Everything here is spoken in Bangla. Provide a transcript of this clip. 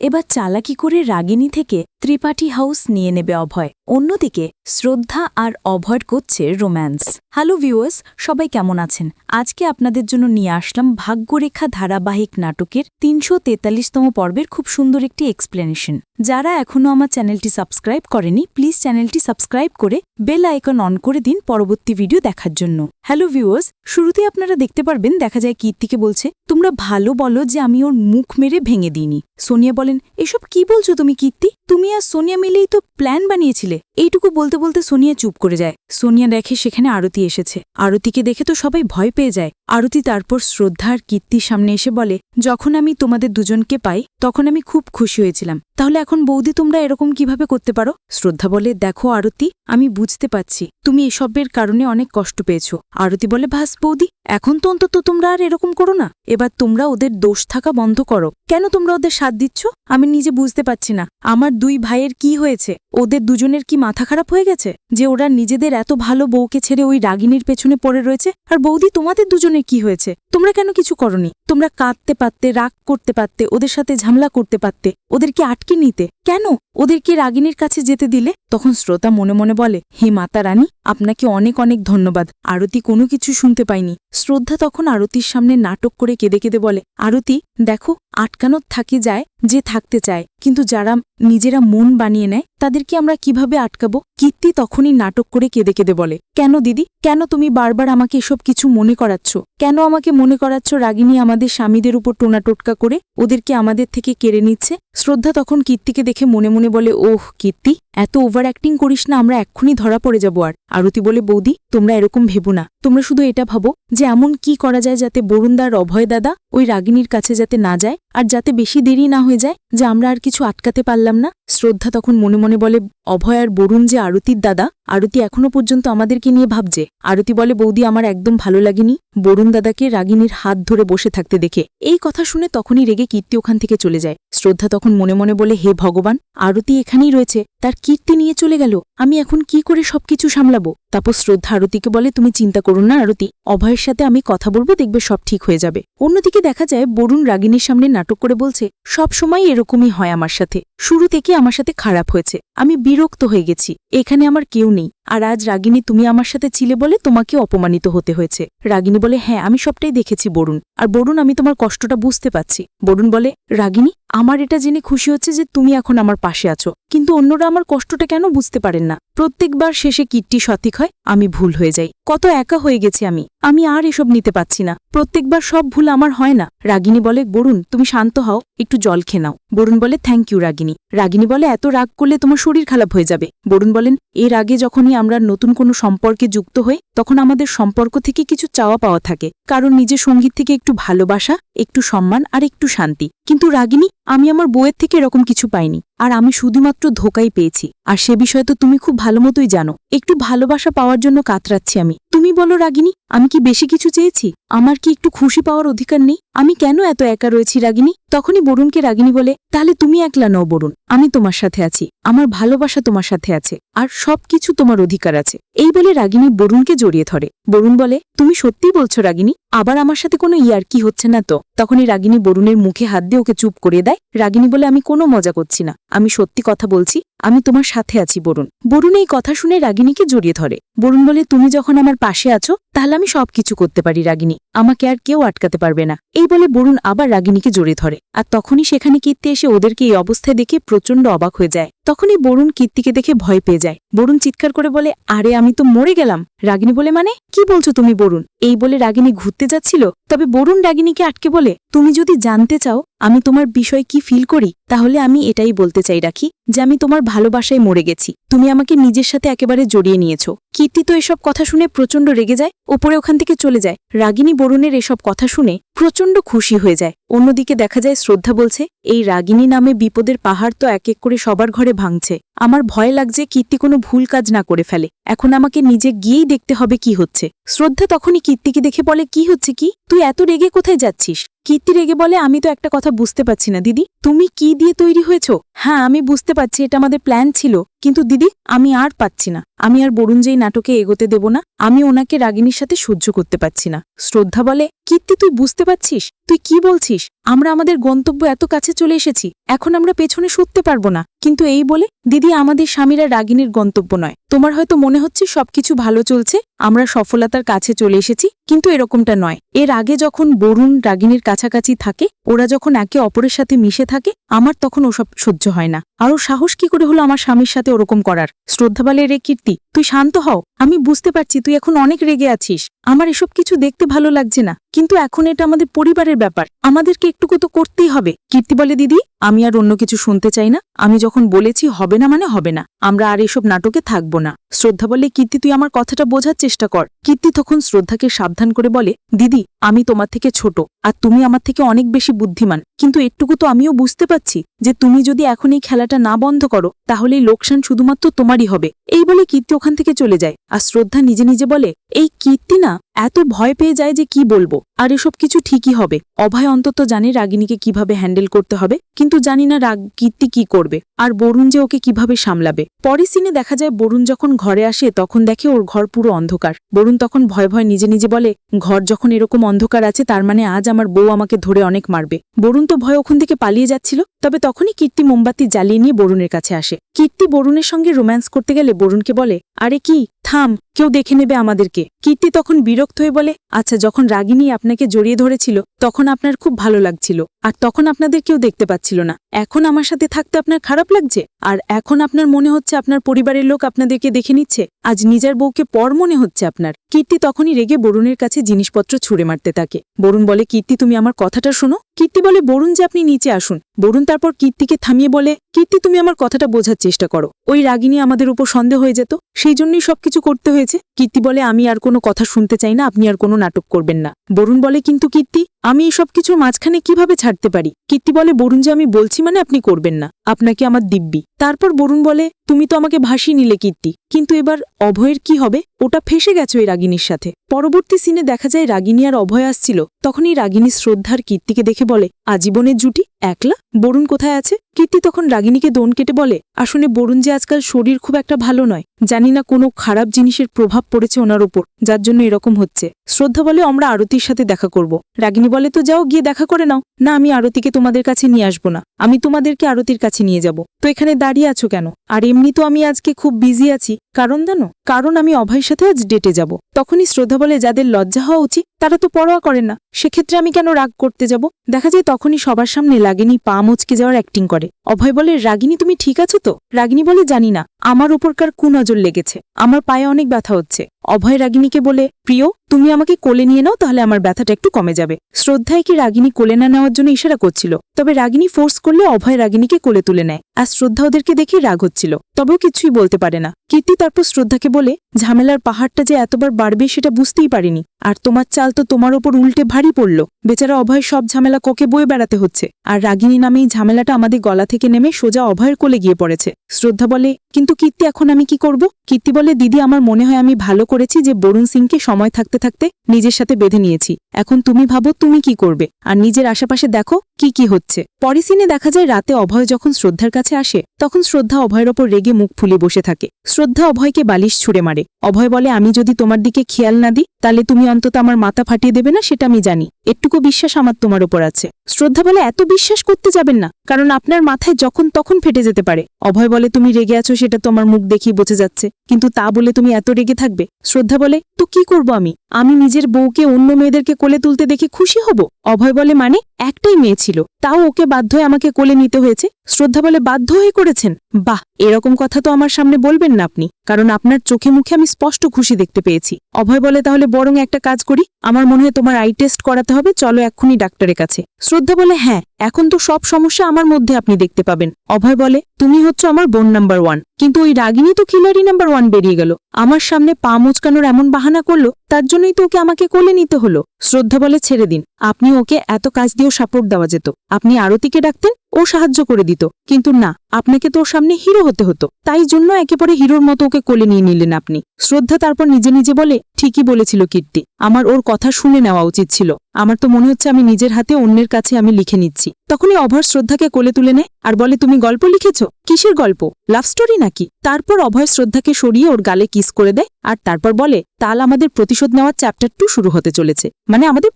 এবার চালাকি করে রাগিনী থেকে ত্রিপাঠি হাউস নিয়ে নেবে অভয়। অন্যদিকে শ্রদ্ধা আর অভয় করছে রোম্যান্স। হ্যালো ভিউয়ার্স, সবাই কেমন আছেন? আজকে আপনাদের জন্য নিয়ে আসলাম ভাগ্যরেখা ধারাবাহিক নাটকের তিনশো তেতাল্লিশতম পর্বের খুব সুন্দর একটি এক্সপ্লেনেশন যারা এখনও আমার চ্যানেলটি সাবস্ক্রাইব করেনি প্লিজ চ্যানেলটি সাবস্ক্রাইব করে বেল আইকন অন করে দিন পরবর্তী ভিডিও দেখার জন্য। হ্যালো ভিউয়ার্স শুরুতেই আপনারা দেখতে পারবেন, দেখা যায় কীর্তিকে বলছে, তোমরা ভালো বলো যে আমি ওর মুখ মেরে ভেঙে দিইনি। সোনিয়া বলেন, এসব কি বলছো তুমি কীর্তি? তুমি আর সোনিয়া মিলেই তো প্ল্যান বানিয়েছিলে। এইটুকু বলতে বলতে সোনিয়া চুপ করে যায়। সোনিয়া দেখে সেখানে আরতি এসেছে। আরতিকে দেখে তো সবাই ভয় পেয়ে যায়। আরতি তারপর শ্রদ্ধা আর কীর্তির সামনে এসে বলে, যখন আমি তোমাদের দুজনকে পাই, তখন আমি খুব খুশি হয়েছিলাম। তাহলে এখন বৌদি তোমরা এরকম কীভাবে করতে পারো? শ্রদ্ধা বলে, দেখো আরতি, আমি বুঝতে পারছি। তুমি এসবের কারণে অনেক কষ্ট পেয়েছ। আরতি বলে ভাস বৌদি, এখন তো অন্তত তোমরা আর এরকম করো না। এবার তোমরা ওদের দোষ থাকা বন্ধ করো। কেন তোমরা ওদের সাথ দিচ্ছ? আমি নিজে বুঝতে পারছি না। আমার দুই ভাইয়ের কি হয়েছে? ওদের দুজনের কি মাথা খারাপ হয়ে গেছে? যে ওরা নিজেদের এত ভালো বউকে ছেড়ে ওই রাগিনীর পেছনে পড়ে রয়েছে, আর বৌদি তোমাদের দুজনের কি হয়েছে? তোমরা কেন কিছু করনি? তোমরা কাঁদতে পারতে, রাগ করতে পারতে, ওদের সাথে ঝামেলা করতে পারতে, ওদেরকে আটকে নিতে কেন? ওদেরকে রাগিনীর কাছে যেতে দিলে? তখন শ্রোতা মনে মনে বলে, হে মাতা রানী, আপনাকে অনেক অনেক ধন্যবাদ। আরতি কোনো কিছু শুনতে পাইনি। শ্রদ্ধা তখন আরতির সামনে নাটক করে কেঁদে কেঁদে বলে, আরতি, দেখো, আটকানোর থাকে যায়, যে থাকতে চায়। কিন্তু যারা নিজেরা মন বানিয়ে নেয়, তাদেরকে আমরা কীভাবে আটকাবো? কীর্তি তখনই নাটক করে কেঁদে কেঁদে বলে, কেন দিদি? কেন তুমি বারবার আমাকে এসব কিছু মনে করাচ্ছ? কেন আমাকে মনে করাচ্ছ রাগিনী আমাদের স্বামীদের উপর টোনাটোটকা করে ওদেরকে আমাদের থেকে কেড়ে নিচ্ছে? শ্রদ্ধা তখন কীর্তিকে দেখে মনে মনে বলে, ওহ, কীর্তি, এত ওভার অ্যাক্টিং করিস না, আমরা এক্ষুনি ধরা পড়ে যাব আর। আরতি বলে, বৌদি, তোমরা এরকম ভেবো না। তোমরা শুধু এটা ভাবো যে এমন কি করা যায় যাতে বরুণদার অভয় দাদা ওই রাগিনীর কাছে যাতে না যায়? আর যাতে বেশি দেরি না হয়ে যায়, যে আমরা আর কিছু আটকাতে পারলাম না, শ্রদ্ধা তখন মনে মনে বলে, অভয় আর বরুণ যে আরতির দাদা, আরতি এখনও পর্যন্ত আমাদেরকে নিয়ে ভাবছে। আরতি বলে, বৌদি আমার একদম ভালো লাগেনি। বরুণ দাদাকে রাগিনীর হাত ধরে বসে থাকতে দেখে। এই কথা শুনে তখনই রেগে কীর্তি ওখান থেকে চলে যায়। শ্রদ্ধা তখন মনে মনে বলে, হে ভগবান, আরতি এখানেই রয়েছে, তার কীর্তি নিয়ে চলে গেল। আমি এখন কি করে সবকিছু সামলাবো? তারপর শ্রদ্ধা আরতিকে বলে, তুমি চিন্তা করুন না আরতি, অভয়ের সাথে আমি কথা বলব, দেখবে সব ঠিক হয়ে যাবে। অন্যদিকে দেখা যায়, বরুণ রাগিনীর সামনে নাটক করে বলছে, সব সময় এরকমই হয় আমার সাথে। শুরু থেকে আমার সাথে খারাপ হয়েছে। আমি বিরক্ত হয়ে গেছি। এখানে আমার কেউ নেই। আর আজ রাগিনী তুমি আমার সাথে ছিলে বলে তোমাকে অপমানিত হতে হয়েছে। রাগিনী বলে হ্যাঁ আমি সবটাই দেখেছি, বরুণ। আর বরুণ, আমি তোমার কষ্টটা বুঝতে পারছি। বরুণ বলে, রাগিনী, আমার এটা জেনে খুশি হচ্ছে যে তুমি এখন আমার পাশে আছো। কিন্তু অন্যরা আমার কষ্টটা কেন বুঝতে পারেন না? প্রত্যেকবার শেষে কিটটি সঠিক হয়, আমি ভুল হয়ে যাই। কত একা হয়ে গেছি আমি। আমি আর এসব নিতে পাচ্ছি না। প্রত্যেকবার সব ভুল আমার হয় না। রাগিনী বলে, বরুণ, তুমি শান্ত হও, একটু জল খেয়ে নাও। বরুণ বলে, থ্যাংক ইউ, রাগিনী। রাগিনী বলে, এত রাগ করলে তোমার শরীর খারাপ হয়ে যাবে। বরুণ বলেন এর আগে যখনই আমরা নতুন কোনো সম্পর্কে যুক্ত হই তখন আমাদের সম্পর্ক থেকে কিছু চাওয়া পাওয়া থাকে। কারণ নিজের সংগীত থেকে একটু ভালোবাসা, একটু সম্মান আর একটু শান্তি। কিন্তু রাগিনী, আমি আমার বইয়ের থেকে এরকম কিছু পাইনি। আর আমি শুধুমাত্র ধোকাই পেয়েছি। আর সে বিষয়ে তো তুমি খুব ভালো মতোই জানো। একটু ভালোবাসা পাওয়ার জন্য কাতরাচ্ছি আমি। তুমি বলো রাগিনী, আমি কি বেশি কিছু চেয়েছি? আমার কি একটু খুশি পাওয়ার অধিকার নেই? আমি কেন এত একা রয়েছি রাগিনী? তখনই বরুণকে রাগিনী বলে, তাহলে তুমি একলা নও বরুণ। আমি তোমার সাথে আছি। আমার ভালোবাসা তোমার সাথে আছে। আর সব কিছু তোমার অধিকার আছে। এই বলে রাগিনী বরুণকে জড়িয়ে ধরে। বরুণ বলে, তুমি সত্যিই বলছো রাগিনী? আবার আমার সাথে কোনো ইয়ার কি হচ্ছে না তো? তখনই রাগিনী বরুণের মুখে হাত দিয়ে ওকে চুপ করিয়ে দেয়। রাগিনী বলে, আমি কোনো মজা করছি না। আমি সত্যি কথা বলছি আমি তোমার সাথে আছি, বরুণ। বরুণ এই কথা শুনে রাগিনীকে জড়িয়ে ধরে। বরুণ বলে, তুমি যখন আমার পাশে আছো, তাহলে আমি সবকিছু করতে পারি, রাগিনী। আমাকে আর কেউ আটকাতে পারবে না। এই বলে বরুণ আবার রাগিনীকে জড়িয়ে ধরে। আর তখনই সেখানে কীর্তি এসে ওদেরকে এই অবস্থায় দেখে প্রচণ্ড অবাক হয়ে যায়। তখনই বরুণ কীর্তিকে দেখে ভয় পেয়ে যায়। বরুণ চিৎকার করে বলে, আরে, আমি তো মরে গেলাম। রাগিনী বলে মানে? কি বলছো তুমি, বরুণ? এই বলে রাগিনী ঘুরতে যাচ্ছিল। তবে বরুণ রাগিনীকে আটকে বলে, তুমি যদি জানতে চাও আমি তোমার বিষয় কি ফিল করি, তাহলে আমি এটাই বলতে চাই রাখি যে আমি তোমার ভালোবাসায় মরে গেছি। তুমি আমাকে নিজের সাথে একেবারে জড়িয়ে নিয়েছো। কীর্তি তো এসব কথা শুনে প্রচণ্ড রেগে যায়, ওপরে ওখান থেকে চলে যায়। রাগিনী বরুণের এসব কথা শুনে প্রচণ্ড খুশি হয়ে যায়। অন্যদিকে দেখা যায় শ্রদ্ধা বলছে, এই রাগিনী নামে বিপদের পাহাড় তো এক এক করে সবার ঘরে ভাঙছে। আমার ভয় লাগছে কীর্তি কোনো ভুল কাজ না করে ফেলে। এখন আমাকে নিজে গিয়েই দেখতে হবে কি হচ্ছে। শ্রদ্ধা তখনই কীর্তিকে দেখে বলে, কি হচ্ছে কি? তুই এত রেগে কোথায় যাচ্ছিস? কীর্তি রেগে বলে, আমি তো একটা কথা বুঝতে পারছি না, দিদি। তুমি কি দিয়ে তৈরি হয়েছ? হ্যাঁ আমি বুঝতে পারছি, এটা আমাদের প্ল্যান ছিল। কিন্তু দিদি আমি আর পাচ্ছি না। আমি আর বরুণ যেই নাটকে এগোতে দেব না আমি ওনাকে রাগিনীর সাথে সহ্য করতে পারছি না। শ্রদ্ধা বলে, কীর্তি, তুই বুঝতে পারছিস? তুই কি বলছিস? আমরা আমাদের গন্তব্য এত কাছে চলে এসেছি, এখন আমরা পেছনে সরতে পারব না। কিন্তু এই বলে, দিদি, আমাদের স্বামীরা রাগিনীর গন্তব্য নয়। তোমার হয়তো মনে হচ্ছে সবকিছু ভালো চলছে, আমরা সফলতার কাছে চলে এসেছি, কিন্তু এরকমটা নয়। এর আগে যখন বরুণ রাগিনীর কাছাকাছি থাকে, ওরা যখন একে অপরের সাথে মিশে থাকে, আমার তখন ওসব সহ্য হয় না। আরও সাহস কি করে হলো আমার স্বামীর সাথে ওরকম করার? শ্রদ্ধা বলে, রে কীর্তি, তুই শান্ত হও। আমি বুঝতে পারছি তুই এখন অনেক রেগে আছিস। আমার এসব কিছু দেখতে ভালো লাগছে না। কিন্তু এখন এটা আমাদের পরিবারের ব্যাপার। আমাদেরকে একটুকু তো করতেই হবে। কীর্তি বলে, দিদি, আমি আর অন্য কিছু শুনতে চাই না। আমি যখন বলেছি, হবে না মানে হবে না। আমরা আর এসব নাটকে থাকব না। শ্রদ্ধা বলে, কীর্তি, তুই আমার কথাটা বোঝার চেষ্টা কর। কীর্তি তখন শ্রদ্ধাকে সাবধান করে বলে, দিদি, আমি তোমার থেকে ছোট, আর তুমি আমার থেকে অনেক বেশি বুদ্ধিমান। কিন্তু একটুকু তো আমিও বুঝতে পারছি যে তুমি যদি এখন এই খেলাটা না বন্ধ করো, তাহলে লোকসান শুধুমাত্র তোমারই হবে। এই বলে কীর্তি ওখান থেকে চলে যায়। আর শ্রদ্ধা নিজে নিজে বলে এই কীর্তি না? এত ভয় পেয়ে যায় যে কি বলব? আর এসব কিছু ঠিকই হবে। অভয় অন্তত জানে রাগিনীকে কীভাবে হ্যান্ডেল করতে হবে, কিন্তু জানি না রাগ কীর্তি কি করবে, আর বরুণ যে ওকে কীভাবে সামলাবে। পরে সিনে দেখা যায় বরুণ যখন ঘরে আসে, তখন দেখে ওর ঘর পুরো অন্ধকার। বরুণ তখন ভয় ভয় নিজে নিজে বলে, ঘর যখন এরকম অন্ধকার আছে, তার মানে আজ আমার বউ আমাকে ধরে অনেক মারবে। বরুণ তো ভয় ওখান থেকে পালিয়ে যাচ্ছিল, তবে তখনই কীর্তি মোমবাতি জ্বালিয়ে নিয়ে বরুণের কাছে আসে। কীর্তি বরুণের সঙ্গে রোম্যান্স করতে গেলে বরুণকে বলে, আরে কি? থাম কেউ দেখে নেবে আমাদেরকে। কীর্তি তখন বিরক্ত হয়ে বলে আচ্ছা যখন রাগিনী আপনাকে জড়িয়ে ধরেছিল, তখন আপনার খুব ভালো লাগছিল, আর তখন আপনাদের কেউ দেখতে পাচ্ছিল না। এখন আমার সাথে থাকতে আপনার খারাপ লাগছে? আর এখন আপনার মনে হচ্ছে আপনার পরিবারের লোক আপনাদেরকে দেখে নিচ্ছে? আজ নিজের বউকে পর মনে হচ্ছে আপনার। কীর্তি তখনই রেগে বরুণের কাছে জিনিসপত্র ছুঁড়ে মারতে থাকে। বরুণ বলে, কীর্তি, তুমি আমার কথাটা শোনো? কীর্তি বলে, বরুণ যে আপনি নিচে আসুন। বরুণ তারপর কীর্তিকে থামিয়ে বলে, কীর্তি, তুমি আমার কথাটা বোঝার চেষ্টা করো। ওই রাগিনী আমাদের উপর সন্দেহ হয়ে যেত, সেই জন্যই সবকিছু করতে হয়েছে। কীর্তি বলে, আমি আর কোনো কথা শুনতে চাই না, আপনি আর কোনো নাটক করবেন না। বরুণ বলে, কিন্তু কীর্তি, আমি এই সব কিছুর মাঝখানে কীভাবে ছাড়তে পারি? কীর্তি বলে, বরুণ যে আমি বলছি মানে আপনি করবেন না, আপনাকে আমার দিব্যি। তারপর বরুণ বলে, তুমি তো আমাকে ভাসিয়ে নিলে কীর্তি, কিন্তু এবার অভয়ের কি হবে? ওটা ফেসে গেছে ওই রাগিনীর সাথে। পরবর্তী সিনে দেখা যায় রাগিনী আর অভয় আসছিল। তখনই রাগিনী শ্রদ্ধার কীর্তিকে দেখে বলে, আজীবনের জুটি, একলা? বরুণ কোথায় আছে? কীর্তি তখন রাগিনীকে দোন কেটে বলে, আসলে বরুণ যে আজকাল শরীর খুব একটা ভালো নয়, জানি না কোনো খারাপ জিনিসের প্রভাব পড়েছে ওনার ওপর, যার জন্য এরকম হচ্ছে। শ্রদ্ধা বলে আমরা আরতির সাথে দেখা করব। রাগিনী বলে, তো যাও গিয়ে দেখা করে নাও। না, আমি আরতিকে তোমাদের কাছে নিয়ে আসব না। আমি তোমাদেরকে আরতির কাছে নিয়ে যাব। তো এখানে দাঁড়িয়ে আছো কেন? আর এমনি তো আমি আজকে খুব বিজি আছি। কারণ জানো? কারণ আমি অভয়ের সাথে আজ ডেটে যাব। তখনই শ্রদ্ধা বলে, যাদের লজ্জা হওয়া উচিত তারা তো পরোয়া করে না। সেক্ষেত্রে আমি কেন রাগ করতে যাব? দেখা যায় তখনই সবার সামনে লাগেনি পা মুচকে যাওয়ার অ্যাক্টিং করে। অভয় বলে, রাগিনী, তুমি ঠিক আছো তো? রাগিনী বলে, জানি না। আমার উপরকার কুনজর লেগেছে। আমার পায়ে অনেক ব্যথা হচ্ছে। অভয় রাগিনীকে বলে, প্রিয় তুমি আমাকে কোলে নিয়ে নাও, তাহলে আমার ব্যথাটা একটু কমে যাবে। শ্রদ্ধায় কি রাগিনী কোলে না নেওয়ার জন্য ইশারা করছিল? তবে রাগিনী ফোর্স করলে অভয় রাগিনীকে কোলে তুলে নেয়, আর শ্রদ্ধা ওদেরকে দেখে রাগ হচ্ছিল। তবেও কিছুই বলতে পারে না। কীর্তি তারপর শ্রদ্ধাকে বলে, ঝামেলার পাহাড়টা যে এতবার বাড়বে সেটা বুঝতেই পারিনি। আর তোমার চাল তো তোমার ওপর উল্টে ভারী পড়ল। বেচারা অভয় সব ঝামেলা কোকে বয়ে বেড়াতে হচ্ছে। আর রাগিনী নামে এই ঝামেলাটা আমাদের গলা থেকে নেমে সোজা অভয়ের কোলে গিয়ে পড়েছে। শ্রদ্ধা বলে, কিন্তু কীর্তি এখন আমি কি করব? কীর্তি বলে, দিদি, আমার মনে হয় আমি ভালো করেছি যে বরুণ সিংকে সময় থাকতে থাকতে নিজের সাথে বেঁধে নিয়েছি। এখন তুমি ভাবো তুমি কি করবে। আর নিজের আশেপাশে দেখো কি কি হচ্ছে? পরে সিনে দেখা যায় রাতে অভয় যখন শ্রদ্ধার কাছে আসে, তখন শ্রদ্ধা অভয়ের ওপর রেগে মুখ ফুলে বসে থাকে। শ্রদ্ধা অভয়কে বালিশ ছুড়ে মারে। অভয় বলে, আমি যদি তোমার দিকে খেয়াল না দিই, তাহলে তুমি অন্তত আমার মাথা ফাটিয়ে দেবে না, সেটা আমি জানি। একটুকু বিশ্বাস আমার তোমার ওপর আছে। শ্রদ্ধা বলে, এত বিশ্বাস করতে যাবেন না, কারণ আপনার মাথায় যখন তখন ফেটে যেতে পারে। অভয় বলে, তুমি রেগে আছো, সেটা তোমার মুখ দেখেই বোঝা যাচ্ছে। কিন্তু তা বলে তুমি এত রেগে থাকবে? শ্রদ্ধা বলে, তো কি করব আমি? আমি নিজের বউকে অন্য মেয়েদেরকে কোলে তুলতে দেখে খুশি হব? অভয় বলে মানে একটাই মেয়ে ছিল। তাও ওকে বাধ্য হয়ে আমাকে কোলে নিতে হয়েছে। শ্রদ্ধা বলে বাধ্য হয়ে করেছেন। বাহ, এরকম কথা তো আমার সামনে বলবেন না আপনি। কারণ আপনার চোখে মুখে আমি স্পষ্ট খুশি দেখতে পেয়েছি। অভয় বলে, তাহলে বরং একটা কাজ করি। আমার মনে হয় তোমার আই টেস্ট করাতে হবে। চলো এক্ষুনি ডাক্তারের কাছে। শ্রদ্ধা বলে হ্যাঁ এখন তো সব সমস্যা আমার মধ্যে আপনি দেখতে পাবেন। অভয় বলে, তুমি হচ্ছে আমার বোন নাম্বার ওয়ান কিন্তু ওই রাগিনী তো খিলাড়ি নাম্বার ওয়ান বেরিয়ে গেল। আমার সামনে পা মুচকানোর এমন বাহানা করল, তার জন্যই তো ওকে আমাকে কোলে নিতে হলো। শ্রদ্ধা বলে, ছেড়ে দিন। আপনি ওকে এত কাজ দিয়েও সাপোর্ট দেওয়া যেত। আপনি আরতিকে ডাকতেন, ও সাহায্য করে দিত। কিন্তু না, আপনাকে তো ওর সামনে হিরো হতে হতো। তাই জন্য একেবারে হিরোর মতো ওকে কোলে নিয়ে নিলেন আপনি। শ্রদ্ধা তারপর নিজে নিজে বলে, ঠিকই বলেছিল কীর্তি। আমার ওর কথা শুনে নেওয়া উচিত ছিল। আমার তো মনে হচ্ছে আমি নিজের হাতে অন্যের কাছে আমি লিখে নিচ্ছি। তখনই অভয় শ্রদ্ধাকে কোলে তুলে নেয় আর বলে, তুমি গল্প লিখেছ? কিসের গল্প? লাভ স্টোরি নাকি? তারপর অভয় শ্রদ্ধাকে সরিয়ে ওর গালে কিস করে দেয় আর তারপর বলে, তাল আমাদের প্রতিশোধ নেওয়ার চ্যাপ্টার টু শুরু হতে চলেছে। মানে আমাদের